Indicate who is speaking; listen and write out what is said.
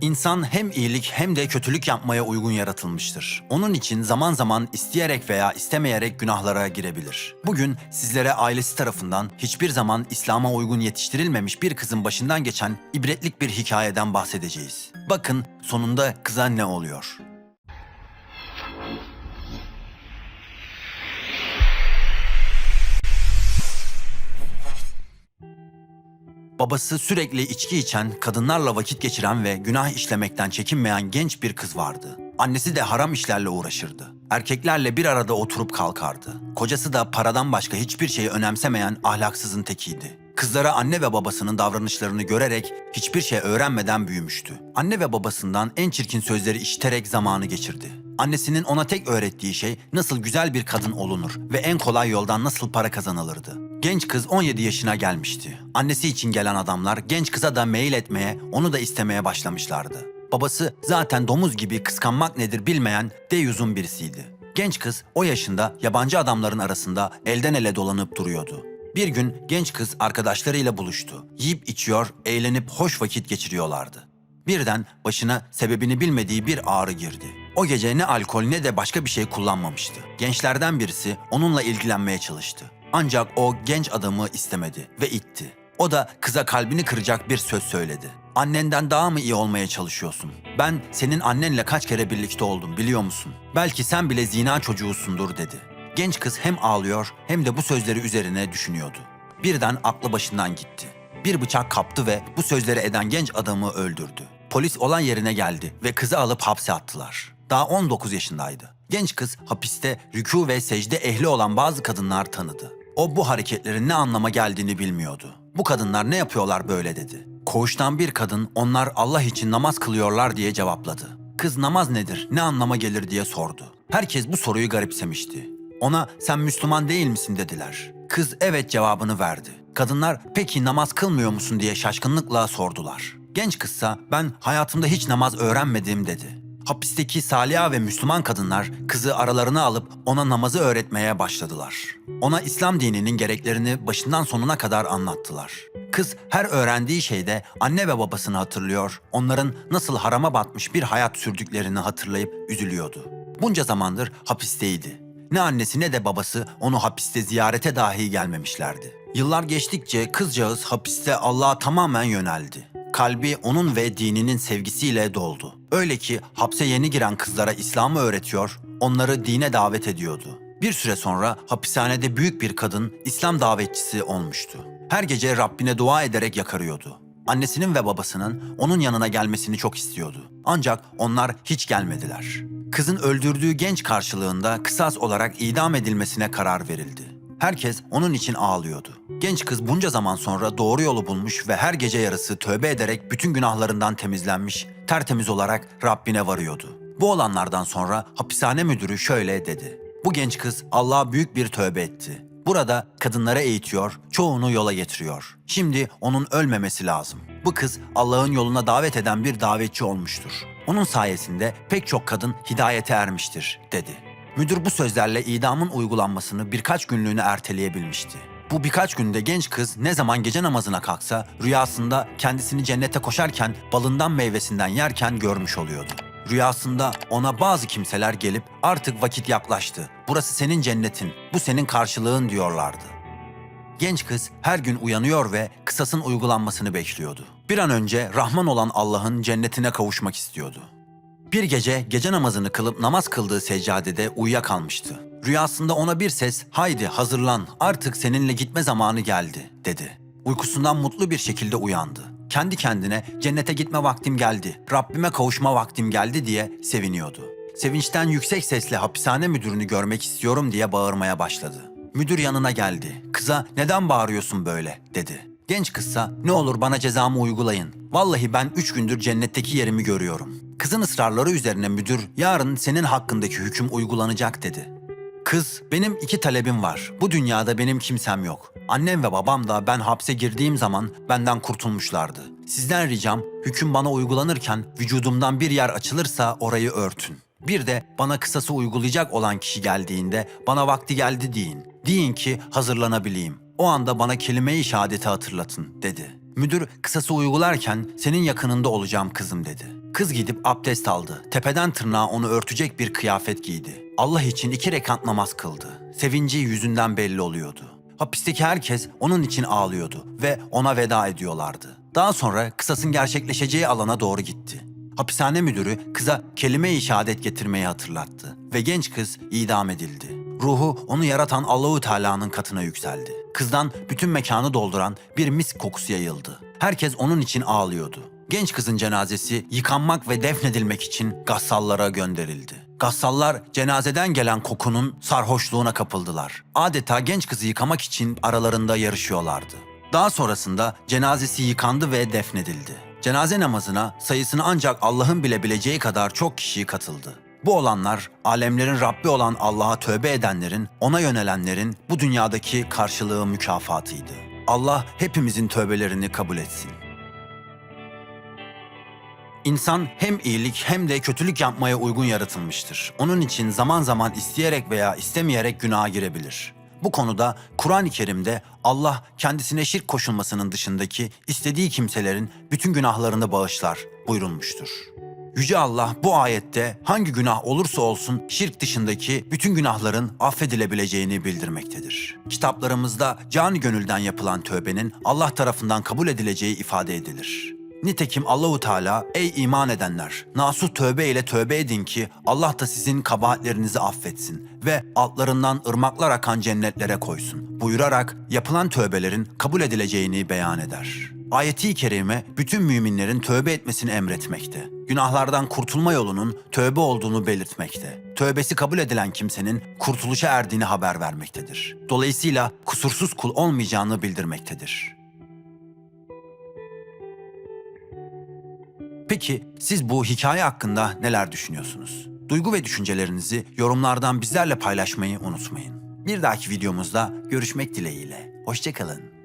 Speaker 1: İnsan hem iyilik hem de kötülük yapmaya uygun yaratılmıştır. Onun için zaman zaman isteyerek veya istemeyerek günahlara girebilir. Bugün sizlere ailesi tarafından hiçbir zaman İslam'a uygun yetiştirilmemiş bir kızın başından geçen ibretlik bir hikayeden bahsedeceğiz. Bakın sonunda kıza ne oluyor? Babası sürekli içki içen, kadınlarla vakit geçiren ve günah işlemekten çekinmeyen genç bir kız vardı. Annesi de haram işlerle uğraşırdı. Erkeklerle bir arada oturup kalkardı. Kocası da paradan başka hiçbir şeyi önemsemeyen ahlaksızın tekiydi. Kızlara anne ve babasının davranışlarını görerek hiçbir şey öğrenmeden büyümüştü. Anne ve babasından en çirkin sözleri işiterek zamanı geçirdi. Annesinin ona tek öğrettiği şey nasıl güzel bir kadın olunur ve en kolay yoldan nasıl para kazanılırdı. Genç kız 17 yaşına gelmişti. Annesi için gelen adamlar genç kıza da mail etmeye, onu da istemeye başlamışlardı. Babası zaten domuz gibi kıskanmak nedir bilmeyen deyuzun birisiydi. Genç kız o yaşında yabancı adamların arasında elden ele dolanıp duruyordu. Bir gün genç kız arkadaşlarıyla buluştu. Yiyip içiyor, eğlenip hoş vakit geçiriyorlardı. Birden başına sebebini bilmediği bir ağrı girdi. O gece ne alkol ne de başka bir şey kullanmamıştı. Gençlerden birisi onunla ilgilenmeye çalıştı. Ancak o genç adamı istemedi ve itti. O da kıza kalbini kıracak bir söz söyledi. Annenden daha mı iyi olmaya çalışıyorsun? Ben senin annenle kaç kere birlikte oldum biliyor musun? Belki sen bile zina çocuğusundur dedi. Genç kız hem ağlıyor hem de bu sözleri üzerine düşünüyordu. Birden aklı başından gitti. Bir bıçak kaptı ve bu sözleri eden genç adamı öldürdü. Polis olan yerine geldi ve kızı alıp hapse attılar. Daha 19 yaşındaydı. Genç kız hapiste rükû ve secde ehli olan bazı kadınlar tanıdı. O bu hareketlerin ne anlama geldiğini bilmiyordu. Bu kadınlar ne yapıyorlar böyle dedi. Koğuştan bir kadın onlar Allah için namaz kılıyorlar diye cevapladı. Kız namaz nedir, ne anlama gelir diye sordu. Herkes bu soruyu garipsemişti. Ona sen Müslüman değil misin dediler. Kız evet cevabını verdi. Kadınlar peki namaz kılmıyor musun diye şaşkınlıkla sordular. Genç kızsa ben hayatımda hiç namaz öğrenmedim dedi. Hapisteki Saliha ve Müslüman kadınlar kızı aralarına alıp ona namazı öğretmeye başladılar. Ona İslam dininin gereklerini başından sonuna kadar anlattılar. Kız her öğrendiği şeyde anne ve babasını hatırlıyor, onların nasıl harama batmış bir hayat sürdüklerini hatırlayıp üzülüyordu. Bunca zamandır hapisteydi. Ne annesi ne de babası onu hapiste ziyarete dahi gelmemişlerdi. Yıllar geçtikçe kızcağız hapiste Allah'a tamamen yöneldi. Kalbi onun ve dininin sevgisiyle doldu. Öyle ki hapse yeni giren kızlara İslam'ı öğretiyor, onları dine davet ediyordu. Bir süre sonra hapishanede büyük bir kadın İslam davetçisi olmuştu. Her gece Rabbine dua ederek yakarıyordu. Annesinin ve babasının onun yanına gelmesini çok istiyordu. Ancak onlar hiç gelmediler. Kızın öldürdüğü genç karşılığında kısas olarak idam edilmesine karar verildi. Herkes onun için ağlıyordu. Genç kız bunca zaman sonra doğru yolu bulmuş ve her gece yarısı tövbe ederek bütün günahlarından temizlenmiş, tertemiz olarak Rabbine varıyordu. Bu olanlardan sonra hapishane müdürü şöyle dedi. Bu genç kız Allah'a büyük bir tövbe etti. Burada kadınlara eğitiyor, çoğunu yola getiriyor. Şimdi onun ölmemesi lazım. Bu kız Allah'ın yoluna davet eden bir davetçi olmuştur. Onun sayesinde pek çok kadın hidayete ermiştir, dedi. Müdür bu sözlerle idamın uygulanmasını birkaç günlüğüne erteleyebilmişti. Bu birkaç günde genç kız ne zaman gece namazına kalksa rüyasında kendisini cennete koşarken balından meyvesinden yerken görmüş oluyordu. Rüyasında ona bazı kimseler gelip artık vakit yaklaştı. Burası senin cennetin, bu senin karşılığın diyorlardı. Genç kız her gün uyanıyor ve kısasın uygulanmasını bekliyordu. Bir an önce Rahman olan Allah'ın cennetine kavuşmak istiyordu. Bir gece gece namazını kılıp namaz kıldığı seccadede uyuyakalmıştı. Rüyasında ona bir ses "Haydi hazırlan artık seninle gitme zamanı geldi." dedi. Uykusundan mutlu bir şekilde uyandı. Kendi kendine cennete gitme vaktim geldi, Rabbime kavuşma vaktim geldi diye seviniyordu. Sevinçten yüksek sesle hapishane müdürünü görmek istiyorum diye bağırmaya başladı. Müdür yanına geldi. Kıza neden bağırıyorsun böyle dedi. Genç kızsa ne olur bana cezamı uygulayın. Vallahi ben üç gündür cennetteki yerimi görüyorum. Kızın ısrarları üzerine müdür yarın senin hakkındaki hüküm uygulanacak dedi. Kız, benim iki talebim var. Bu dünyada benim kimsem yok. Annem ve babam da ben hapse girdiğim zaman benden kurtulmuşlardı. Sizden ricam hüküm bana uygulanırken vücudumdan bir yer açılırsa orayı örtün. Bir de bana kısası uygulayacak olan kişi geldiğinde bana vakti geldi deyin. Deyin ki hazırlanabileyim. O anda bana kelime-i şehadeti hatırlatın dedi. Müdür kısası uygularken senin yakınında olacağım kızım dedi. Kız gidip abdest aldı. Tepeden tırnağa onu örtecek bir kıyafet giydi. Allah için iki rekat namaz kıldı. Sevinci yüzünden belli oluyordu. Hapisteki herkes onun için ağlıyordu ve ona veda ediyorlardı. Daha sonra kısasın gerçekleşeceği alana doğru gitti. Hapishane müdürü kıza kelime-i şehadet getirmeyi hatırlattı ve genç kız idam edildi. Ruhu onu yaratan Allahu Teala'nın katına yükseldi. Kızdan bütün mekanı dolduran bir misk kokusu yayıldı. Herkes onun için ağlıyordu. Genç kızın cenazesi yıkanmak ve defnedilmek için gassallara gönderildi. Gassallar cenazeden gelen kokunun sarhoşluğuna kapıldılar. Adeta genç kızı yıkamak için aralarında yarışıyorlardı. Daha sonrasında cenazesi yıkandı ve defnedildi. Cenaze namazına sayısını ancak Allah'ın bile bileceği kadar çok kişi katıldı. Bu olanlar alemlerin Rabbi olan Allah'a tövbe edenlerin, ona yönelenlerin bu dünyadaki karşılığı mükafatıydı. Allah hepimizin tövbelerini kabul etsin. İnsan hem iyilik hem de kötülük yapmaya uygun yaratılmıştır. Onun için zaman zaman isteyerek veya istemeyerek günaha girebilir. Bu konuda Kur'an-ı Kerim'de Allah kendisine şirk koşulmasının dışındaki istediği kimselerin bütün günahlarını bağışlar buyurulmuştur. Yüce Allah bu ayette hangi günah olursa olsun şirk dışındaki bütün günahların affedilebileceğini bildirmektedir. Kitaplarımızda cani gönülden yapılan tövbenin Allah tarafından kabul edileceği ifade edilir. Nitekim Allahu Teala ey iman edenler nasuh tövbe ile tövbe edin ki Allah da sizin kabahatlerinizi affetsin ve altlarından ırmaklar akan cennetlere koysun buyurarak yapılan tövbelerin kabul edileceğini beyan eder. Ayeti kerime bütün müminlerin tövbe etmesini emretmekte. Günahlardan kurtulma yolunun tövbe olduğunu belirtmekte. Tövbesi kabul edilen kimsenin kurtuluşa erdiğini haber vermektedir. Dolayısıyla kusursuz kul olmayacağını bildirmektedir. Peki siz bu hikaye hakkında neler düşünüyorsunuz? Duygu ve düşüncelerinizi yorumlardan bizlerle paylaşmayı unutmayın. Bir dahaki videomuzda görüşmek dileğiyle. Hoşçakalın.